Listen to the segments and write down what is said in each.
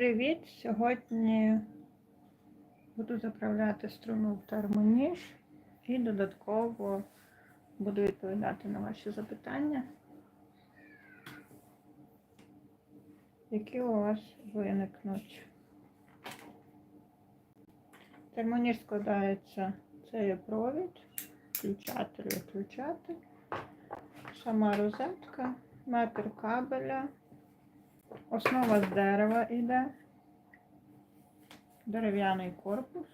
Привіт! Сьогодні буду заправляти струну в термоніж і додатково буду відповідати на ваші запитання, які у вас виникнуть. Термоніж складається, це є провід, включатель, виключатель, сама розетка, метр кабеля. Основа з дерева йде, дерев'яний корпус.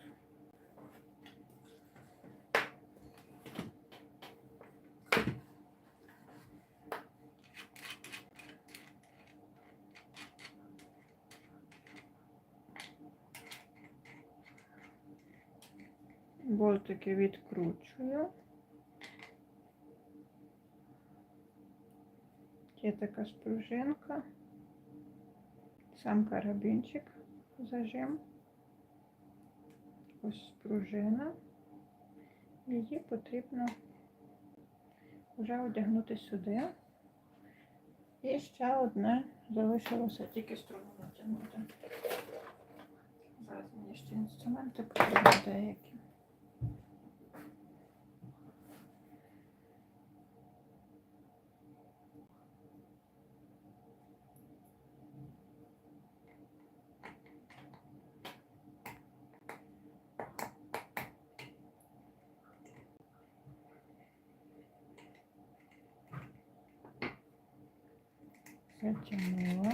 Болтики відкручую. Є така спружинка сам карабінчик зажим. Ось пружина. Її потрібно вже одягнути сюди. І ще одне залишилося тільки струну натягнути. Зараз мені ще інструменти потрібні деякі. Затягнула,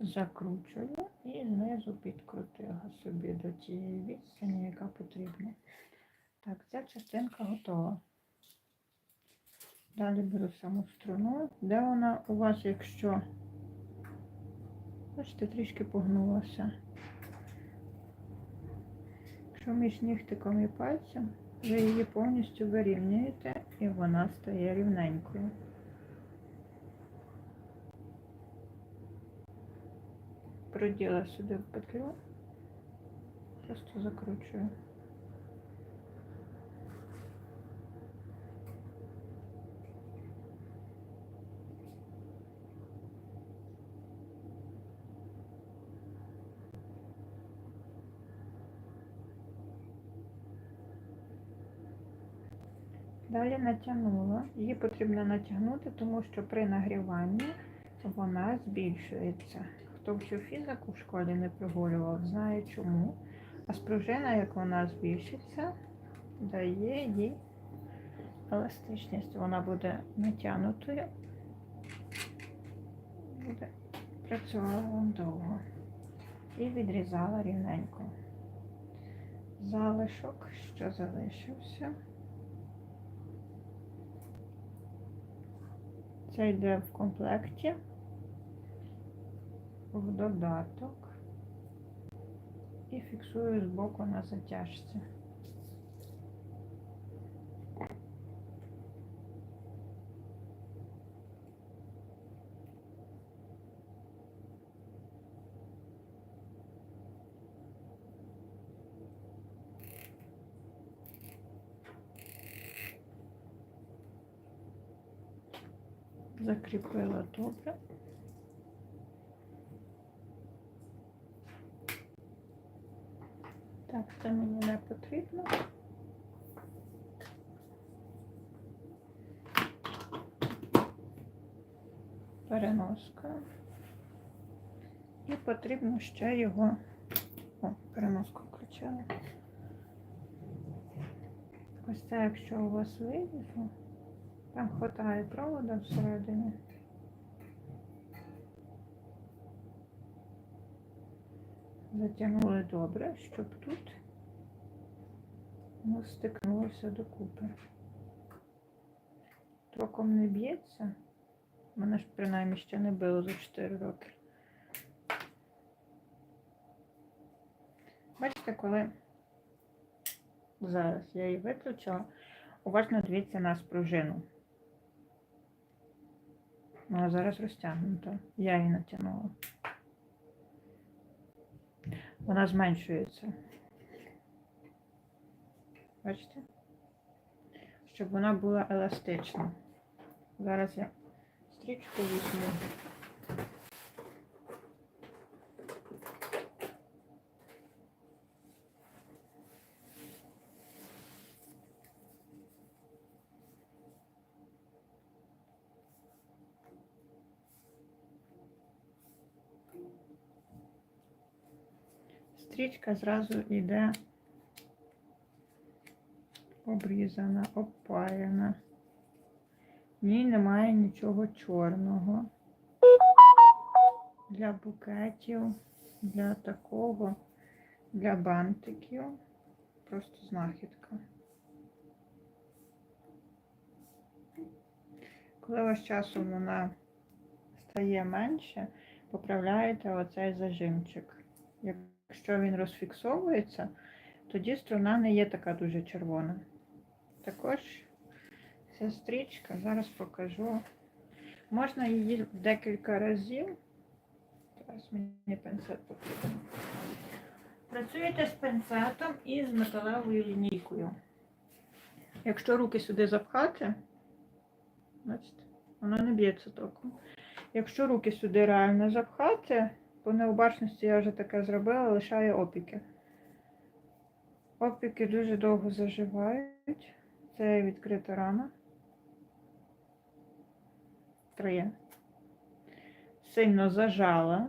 закручую і знизу підкрутила собі до тієї відстані, яка потрібна. Так, ця частинка готова. Далі беру саму струну. Де вона у вас, якщо, бачите, трішки погнулася. Якщо між нігтиком і пальцем, ви її повністю вирівнюєте і вона стає рівненькою. Проділа сюди в петлю, просто закручую. Далі натягнула. Її потрібно натягнути, тому що при нагріванні вона збільшується. Хто всю фізику в школі не прогулював, знає чому. А спружина, як вона збільшиться, дає їй еластичність. Вона буде натягнутою, буде працювала довго. І відрізала рівненько. Залишок, що залишився. Це йде в комплекті в додаток і фіксую з боку на затяжці. Закріпила добре. Так, це мені не потрібно. Переноска. І потрібно ще його... О, переноску включила. Ось це, якщо у вас вилізло, там хватає провода всередині. затягнули добре, щоб тут воно стикнулося докупи. Током не б'ється. Мене ж принаймні ще не било за 4 роки. Бачите, коли зараз я її виключила, уважно дивіться на спружину. Вона зараз розтягнута. Я її натягнула вона зменшується. Бачите? Щоб вона була еластична. Зараз я стрічку візьму. Стрічка зразу йде обрізана, обпаяна. В ній немає нічого чорного. Для букетів, для такого, для бантиків. Просто знахідка. Коли вас часом вона стає менше, поправляєте оцей зажимчик. Якщо він розфіксовується, тоді струна не є така дуже червона. Також ця стрічка, зараз покажу. Можна її декілька разів. Зараз мені пенсет потрібен. Працюєте з пенцетом і з металевою лінійкою. Якщо руки сюди запхати, бачите, воно не б'ється током. Якщо руки сюди реально запхати, по необачності я вже таке зробила, лишає опіки. Опіки дуже довго заживають. Це відкрита рана. Три. Сильно зажала.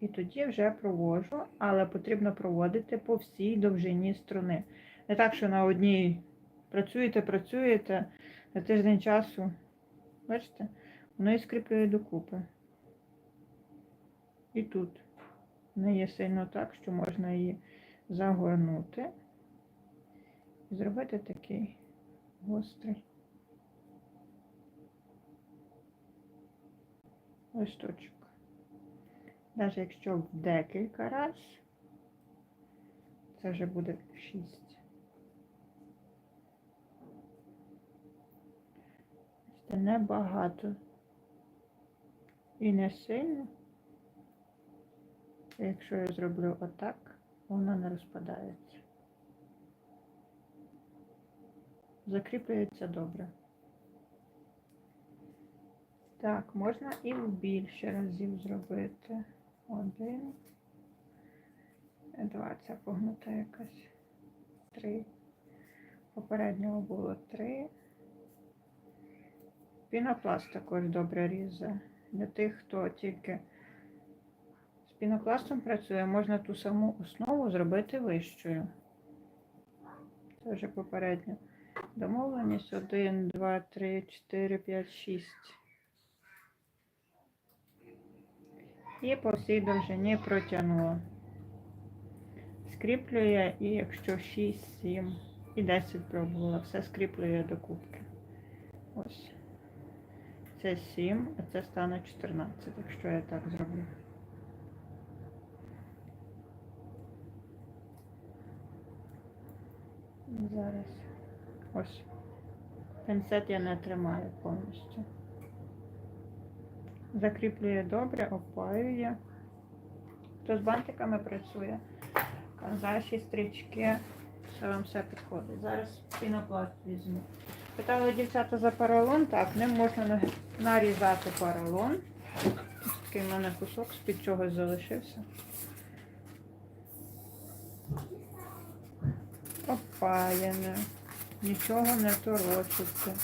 І тоді вже провожу, але потрібно проводити по всій довжині струни. Не так, що на одній працюєте, працюєте на тиждень часу. Бачите? Воно і скріплює докупи. І тут не є сильно так, що можна її загорнути і зробити такий гострий листочок. Навіть якщо в декілька разів, це вже буде 6. Це небагато і не сильно. Якщо я зроблю отак, воно не розпадається. Закріплюється добре. Так, можна і в більше разів зробити. Один. Два, це погнута якась. Три. Попереднього було три. Пінопласт також добре різає. Для тих, хто тільки з пінопластом працює, можна ту саму основу зробити вищою. Це вже попередня домовленість. Один, два, три, чотири, п'ять, шість. І по всій довжині протягнула. Скріплює, і якщо 6, 7 і 10 пробувала, все скріплює до кубки. Ось. Це 7, а це стане 14, якщо я так зроблю. Зараз. Ось. Пінцет я не тримаю повністю. Закріплює добре, опаює. Хто з бантиками працює, канзаші, стрічки, все вам все підходить. Зараз пінопласт візьму. Питали дівчата за поролон. Так, ним можна нарізати поролон. Такий в мене кусок з-під чогось залишився. Опаяне. Нічого не торочиться.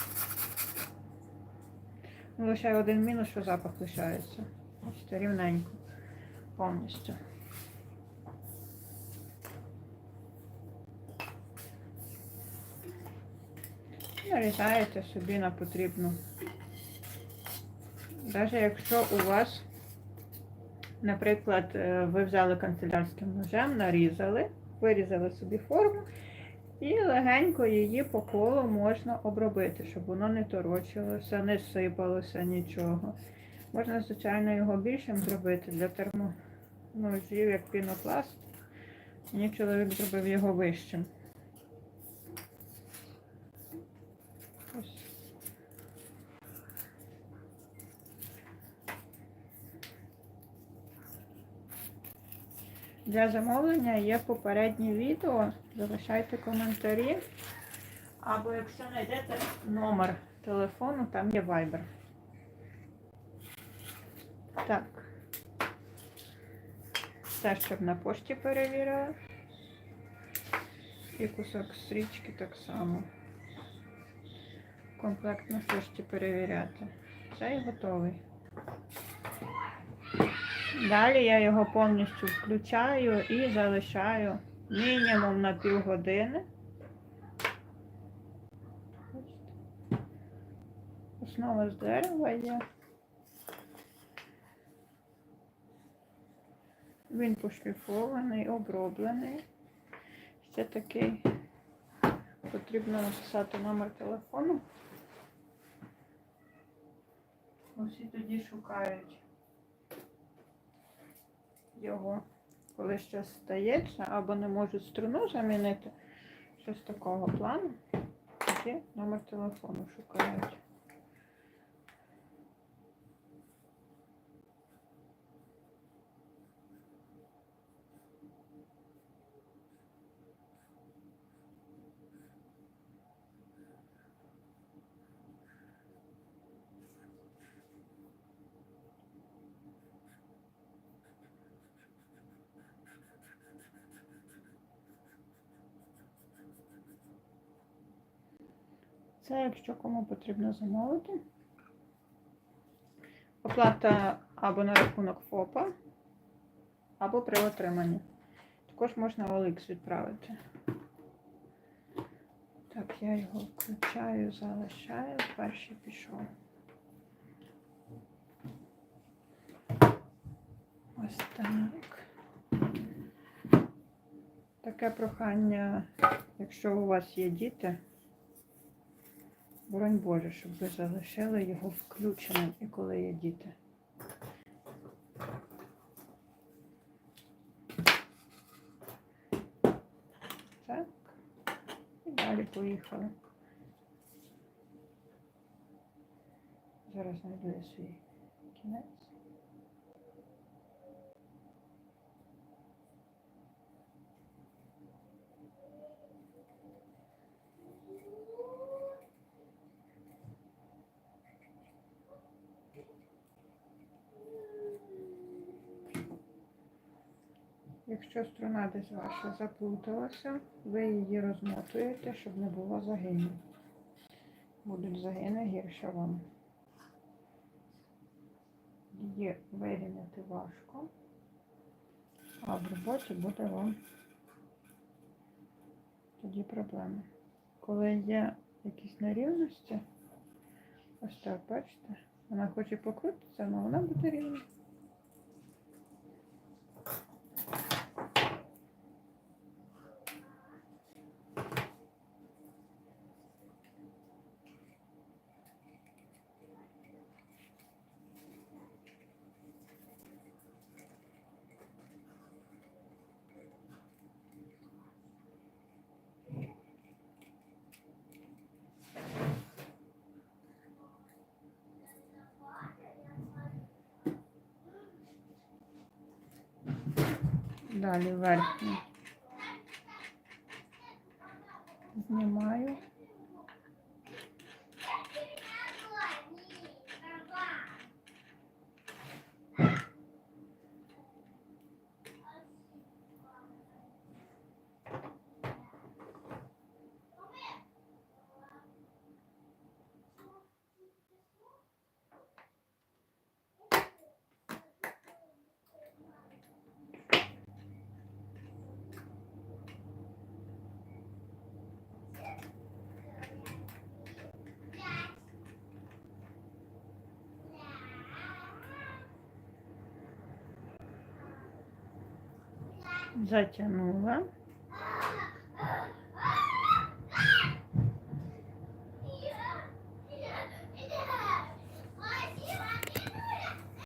Ну, Лише один мінус, що запах лишається. Бачите, рівненько. Повністю. Нарізаєте собі на потрібну. Навіть якщо у вас, наприклад, е, ви взяли канцелярським ножем, нарізали, вирізали собі форму і легенько її по колу можна обробити, щоб воно не торочилося, не сипалося нічого. Можна, звичайно, його більшим зробити для термоножів, як пінопласт. Мені чоловік зробив його вищим. Для замовлення є попереднє відео. Залишайте коментарі. Або якщо знайдете номер телефону, там є Viber. Так. Це щоб на пошті перевіряю. І кусок стрічки так само. Комплект на пошті перевіряти. Це і готовий. Далі я його повністю включаю і залишаю мінімум на півгодини. Основа з дерева є. Він пошліфований, оброблений. Ще такий. Потрібно написати номер телефону. Усі тоді шукають його, коли щось стається, або не можуть струну замінити. Щось такого плану. Тоді номер телефону шукають. Це якщо кому потрібно замовити. Оплата або на рахунок ФОПа, або при отриманні. Також можна OLX відправити. Так, я його включаю, залишаю, перший пішов. Ось так. Таке прохання, якщо у вас є діти. Боронь Боже, щоб ви залишили його включеним і коли є діти. Так. І далі поїхали. Зараз знайду я свій кінець. Якщо струна десь ваша заплуталася, ви її розмотуєте, щоб не було загинів. Будуть загини гірше вам. Її вирівняти важко, а в роботі буде вам тоді проблеми. Коли є якісь нерівності, ось так, бачите, вона хоче покрутитися, але вона буде рівна. Далі верхню. Знімаю. Затягнула.